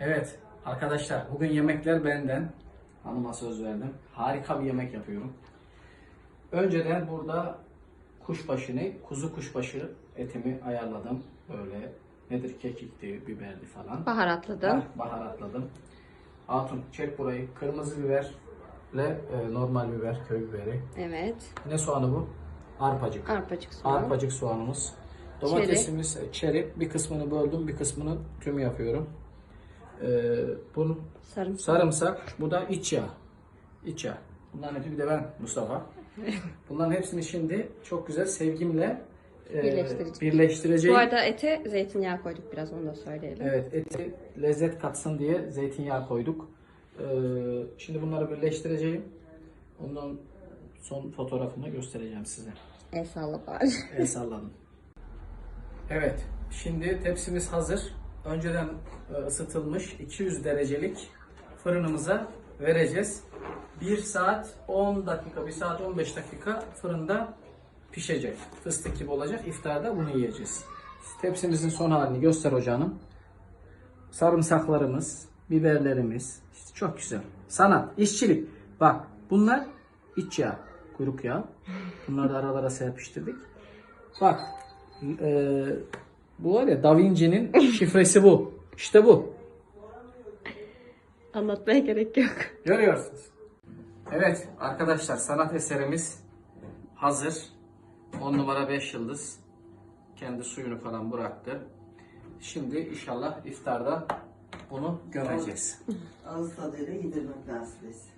Evet arkadaşlar bugün yemekler benden. Hanıma söz verdim. Harika bir yemek yapıyorum. Önceden burada kuşbaşı ne? Kuzu kuşbaşı etimi ayarladım. Böyle nedir kekikti, biberdi falan. Baharatladım. Bah- Baharatladım. Hatun çek burayı. Kırmızı biberle e, normal biber, köy biberi. Evet. Ne soğanı bu? Arpacık. Arpacık soğan. Arpacık soğanımız. Domatesimiz e, çeri. Bir kısmını böldüm, bir kısmını tüm yapıyorum. Ee, bunu Sarımsak. sarımsak, bu da iç yağ. İç yağ. Bunların hepsi bir de ben Mustafa. Bunların hepsini şimdi çok güzel sevgimle e, Birleştireceğiz. birleştireceğim. Bu arada ete zeytinyağı koyduk biraz onu da söyleyelim. Evet, eti lezzet katsın diye zeytinyağı koyduk. Ee, şimdi bunları birleştireceğim. Ondan son fotoğrafını göstereceğim size. El salla bari. El salladım. Evet, şimdi tepsimiz hazır. Önceden e, ısıtılmış 200 derecelik fırınımıza vereceğiz. 1 saat 10 dakika, 1 saat 15 dakika fırında pişecek. Fıstık gibi olacak. İftarda bunu yiyeceğiz. Tepsimizin son halini göster hocanım. Sarımsaklarımız, biberlerimiz. İşte çok güzel. Sanat, işçilik. Bak bunlar iç yağ, kuyruk yağı. Bunları da aralara serpiştirdik. Bak e, bu var ya Da Vinci'nin şifresi bu. İşte bu. Anlatmaya gerek yok. Görüyorsunuz. Evet arkadaşlar sanat eserimiz hazır. 10 numara 5 yıldız. Kendi suyunu falan bıraktı. Şimdi inşallah iftarda bunu gömeceğiz. Ağız tadıyla yedirmek nasip etsin.